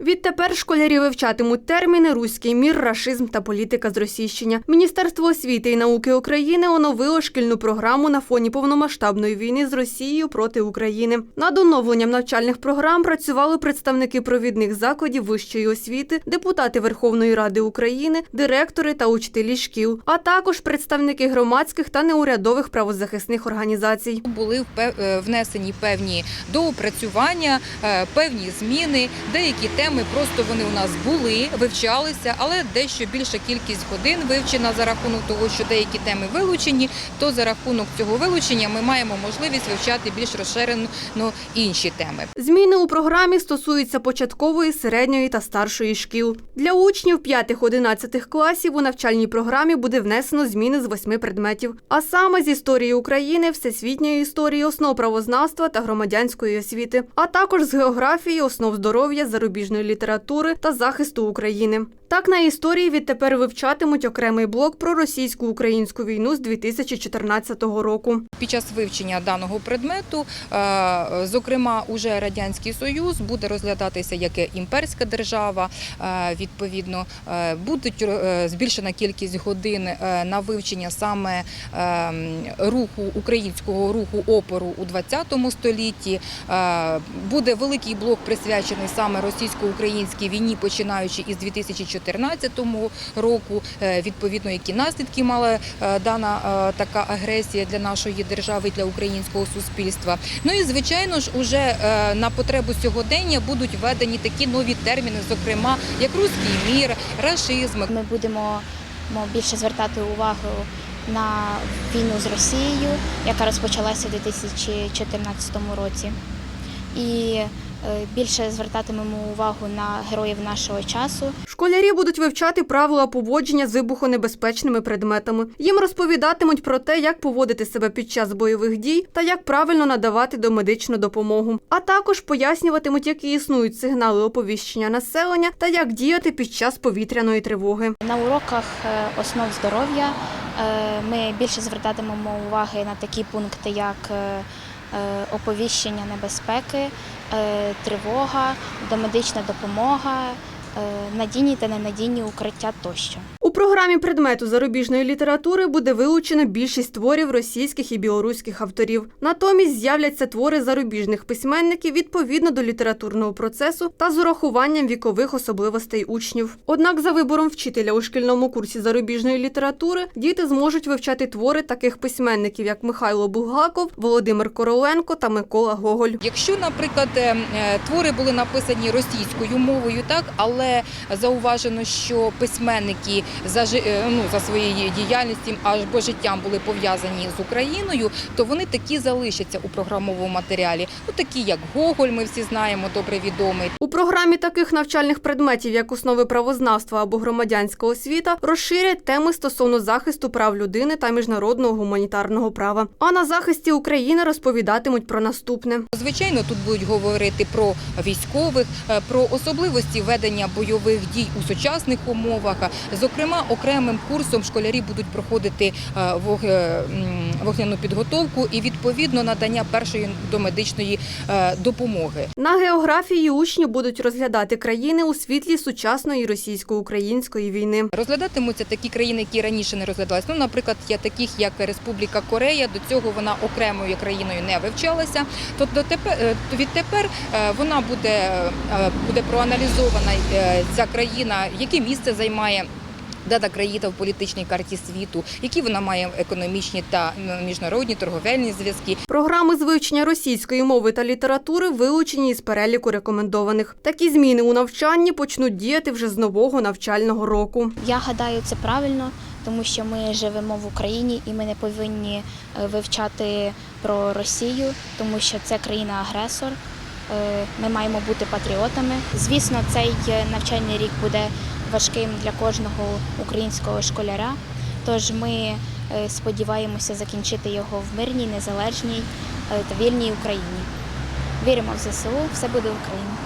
Відтепер школярі вивчатимуть терміни руський мір, рашизм та політика зросійщення. Міністерство освіти і науки України оновило шкільну програму на фоні повномасштабної війни з Росією проти України. Над оновленням навчальних програм працювали представники провідних закладів вищої освіти, депутати Верховної Ради України, директори та учителі шкіл, а також представники громадських та неурядових правозахисних організацій. Були е, внесені певні доопрацювання, е, певні зміни. Деякі теми просто вони у нас були, вивчалися, але дещо більша кількість годин вивчена за рахунок того, що деякі теми вилучені. То за рахунок цього вилучення ми маємо можливість вивчати більш розширено інші теми. Зміни у програмі стосуються початкової, середньої та старшої шкіл. Для учнів 5-11 класів у навчальній програмі буде внесено зміни з восьми предметів, а саме з історії України, всесвітньої історії, основ правознавства та громадянської освіти, а також з географії, основ здоров'я, зарубіжної літератури та захисту України. Так на історії відтепер вивчатимуть окремий блок про російсько-українську війну з 2014 року. Під час вивчення даного предмету, е, зокрема, уже радянський союз буде розглядатися як імперська держава. Е, Відповідно, е, буде збільшена кількість годин на вивчення саме е, руху українського руху опору у 20 столітті. Буде великий блок присвячений саме російсько-українській війні, починаючи із 2014 року. Е, Відповідно, які наслідки мала е, дана е, така агресія для нашої держави, для українського суспільства. Ну і звичайно ж, уже на потребу сьогодення будуть введені такі нові терміни, зокрема як руський мір, рашизм, Ми будемо мо, більше звертати увагу на війну з Росією, яка розпочалася у 2014 році. І більше звертатимемо увагу на героїв нашого часу. Школярі будуть вивчати правила поводження з вибухонебезпечними предметами. Їм розповідатимуть про те, як поводити себе під час бойових дій та як правильно надавати домедичну допомогу. А також пояснюватимуть, які існують сигнали оповіщення населення та як діяти під час повітряної тривоги. На уроках е, основ здоров'я е, ми більше звертатимемо уваги на такі пункти, як е, е, оповіщення небезпеки, е, тривога, домедична допомога, е, надійні та ненадійні укриття тощо. Програмі предмету зарубіжної літератури буде вилучено більшість творів російських і білоруських авторів. Натомість з'являться твори зарубіжних письменників відповідно до літературного процесу та з урахуванням вікових особливостей учнів. Однак за вибором вчителя у шкільному курсі зарубіжної літератури діти зможуть вивчати твори таких письменників, як Михайло Булгаков, Володимир Короленко та Микола Гоголь. Якщо, наприклад, е, е, твори були написані російською мовою, так але зауважено, що письменники за е, ну, за своєю діяльністю або життям були пов'язані з Україною, то вони такі залишаться у програмовому матеріалі. Ну такі як Гоголь, ми всі знаємо, добре відомий. У програмі таких навчальних предметів, як основи правознавства або громадянська освіта, розширять теми стосовно захисту прав людини та міжнародного гуманітарного права. А на захисті України розповідатимуть про наступне. Звичайно, тут будуть говорити про військових, е, про особливості ведення бойових дій у сучасних умовах. Зокрема, окремим курсом школярі будуть проходити е, е, вогняну підготовку і відповідно надання першої домедичної е, допомоги. На географії учні будуть розглядати країни у світлі сучасної російсько-української війни. Розглядатимуться такі країни, які раніше не розглядалися. Ну, наприклад, є таких, як Республіка Корея. До цього вона окремою країною не вивчалася. То відтепер вона буде, буде проаналізована ця країна, яке місце займає. Дана країна в політичній карті світу, які вона має економічні та міжнародні торговельні зв'язки, Програми з вивчення російської мови та літератури вилучені із переліку рекомендованих. Такі зміни у навчанні почнуть діяти вже з нового навчального року. Я гадаю, це правильно, тому що ми живемо в Україні і ми не повинні е, вивчати про Росію, тому що це країна-агресор. Е, Ми маємо бути патріотами. Звісно, цей е, навчальний рік буде важким для кожного українського школяра. Тож ми е, сподіваємося закінчити його в мирній, незалежній е, та вільній Україні. Віримо в ЗСУ, все буде Україна.